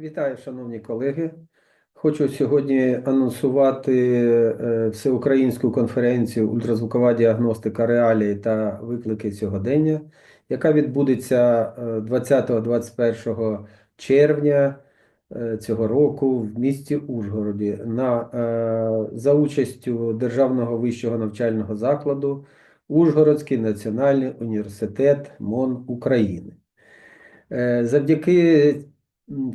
Вітаю, шановні колеги. Хочу сьогодні анонсувати е, всеукраїнську конференцію Ультразвукова діагностика реалії та виклики сьогодення, яка відбудеться е, 20-21 червня е, цього року в місті Ужгороді на, е, за участю Державного вищого навчального закладу Ужгородський національний університет МОН України. Е, Завдяки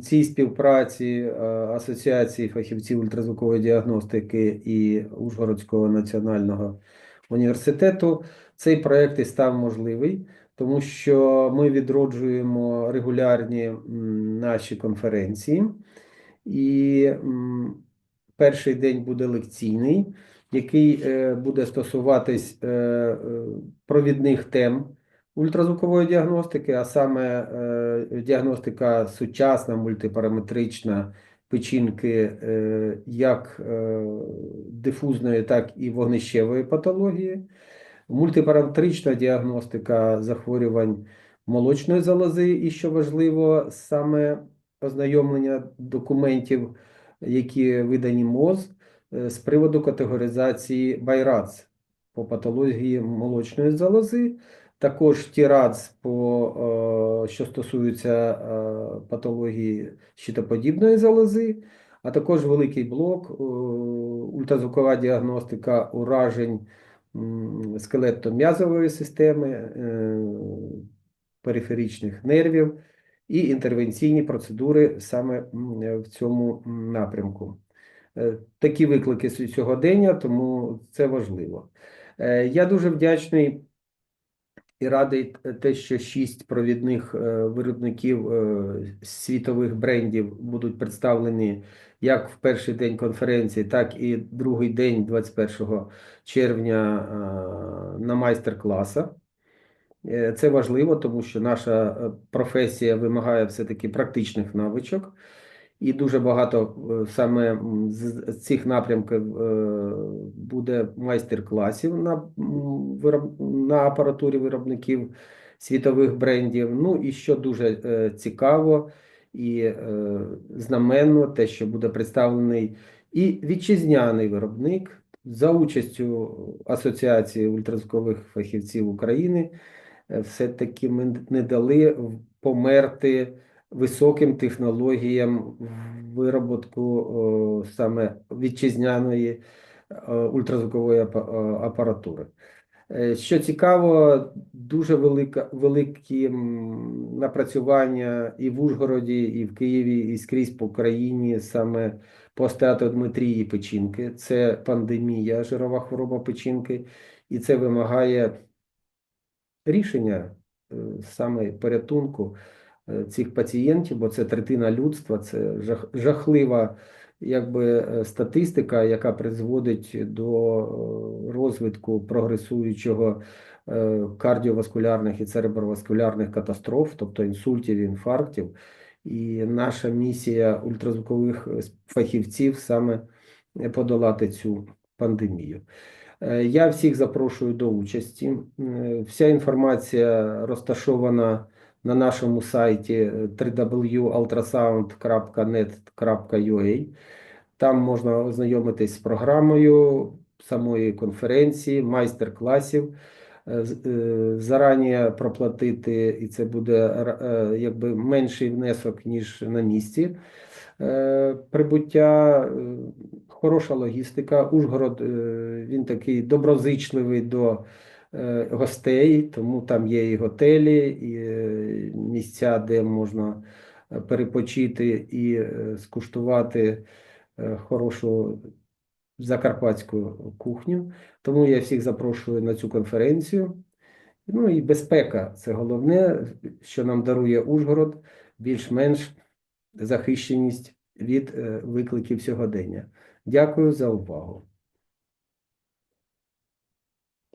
цій співпраці е, Асоціації фахівців ультразвукової діагностики і Ужгородського національного університету. Цей проект і став можливий, тому що ми відроджуємо регулярні наші конференції, і перший день буде лекційний, який е, буде стосуватись е, провідних тем ультразвукової діагностики, а саме е, діагностика сучасна, мультипараметрична печінки е, як е, дифузної, так і вогнищевої патології, мультипараметрична діагностика захворювань молочної залози, і що важливо, саме ознайомлення документів, які видані МОЗ з приводу категоризації Байрац по патології молочної залози. Також ТІРАДС, по, е, що стосується е, патології щитоподібної залози, а також великий блок, е, ультразвукова діагностика уражень скелетно-м'язової системи, периферичних нервів і інтервенційні процедури саме в цьому напрямку. Такі виклики сьогодення, тому це важливо. Я дуже вдячний і радий те, що шість провідних е, виробників е, світових брендів будуть представлені як в перший день конференції, так і другий день, 21 червня, е, на майстер-класах. Е, Це важливо, тому що наша професія вимагає все-таки практичних навичок. І дуже багато е, саме з цих напрямків е, буде майстер-класів на, вироб... на апаратурі виробників світових брендів. Ну і що дуже е, цікаво і знаменно, те, що буде представлений і вітчизняний виробник за участю Асоціації ультразвукових фахівців України. Все-таки ми не дали померти високим технологіям вироботку саме вітчизняної е, ультразвукової е, апаратури. Е, Що цікаво, дуже велика, великі напрацювання і в Ужгороді, і в Києві, і скрізь по країні саме по остеатодметрії печінки. Це пандемія, жирова хвороба печінки, і це вимагає рішення е, саме порятунку е, цих пацієнтів, бо це третина людства, це жах, жахлива якби, е, статистика, яка призводить до е, розвитку прогресуючого е, кардіоваскулярних і цереброваскулярних катастроф, тобто інсультів, інфарктів. І наша місія ультразвукових е, фахівців саме подолати цю пандемію. Е, Я всіх запрошую до участі. Е, Вся інформація розташована на нашому сайті е, www.ultrasound.net.ua. Там можна ознайомитись з програмою самої конференції, майстер-класів, е, е, зарані проплатити, і це буде якби менший внесок, ніж на місці. Прибуття, хороша логістика. Ужгород, він такий доброзичливий до гостей, тому там є і готелі, і е, місця, де можна е, перепочити і е, скуштувати е, хорошу закарпатську кухню. Тому я всіх запрошую на цю конференцію. Ну і безпека це головне, що нам дарує Ужгород, більш-менш захищеність від е, викликів сьогодення. Дякую за увагу.